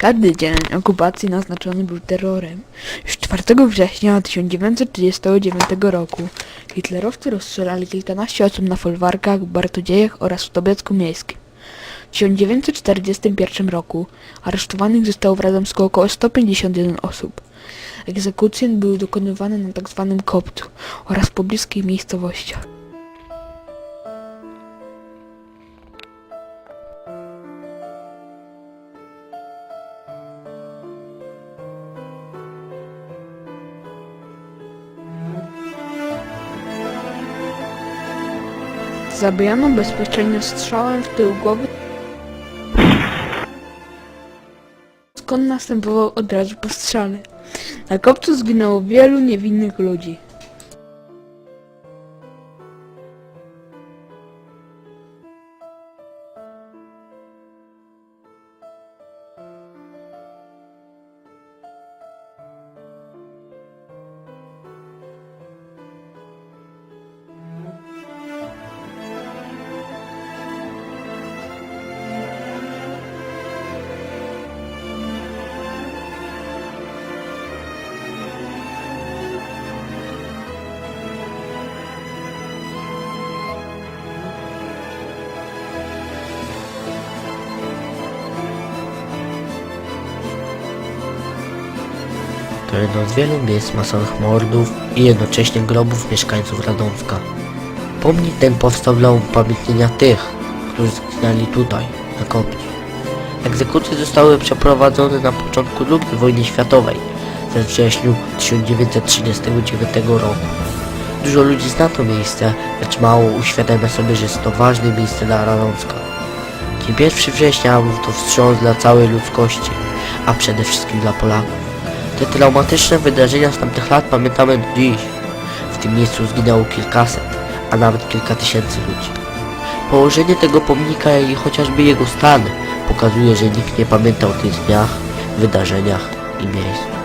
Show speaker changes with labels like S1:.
S1: Każdy dzień okupacji naznaczony był terrorem. Już 4 września 1939 roku hitlerowcy rozstrzelali kilkanaście osób na folwarkach, Bartodziejach oraz w Tobiecku Miejskim. W 1941 roku aresztowanych zostało w Radomsku około 151 osób. Egzekucje były dokonywane na tzw. kopcu oraz pobliskich miejscowościach. Zabijano bezpośrednio strzałem w tył głowy, skąd następował od razu po strzale. Na kopcu zginęło wielu niewinnych ludzi.
S2: To jedno z wielu miejsc masowych mordów i jednocześnie grobów mieszkańców Radomska. Pomnik ten powstał dla upamiętnienia tych, którzy zginęli tutaj, na kopcu. Egzekucje zostały przeprowadzone na początku II wojny światowej, we wrześniu 1939 roku. Dużo ludzi zna to miejsce, lecz mało uświadamia sobie, że jest to ważne miejsce dla Radomska. Dzień 1 września był to wstrząs dla całej ludzkości, a przede wszystkim dla Polaków. Te traumatyczne wydarzenia z tamtych lat pamiętamy do dziś. W tym miejscu zginęło kilkaset, a nawet kilka tysięcy ludzi. Położenie tego pomnika i chociażby jego stan pokazuje, że nikt nie pamięta o tych dniach, wydarzeniach i miejscu.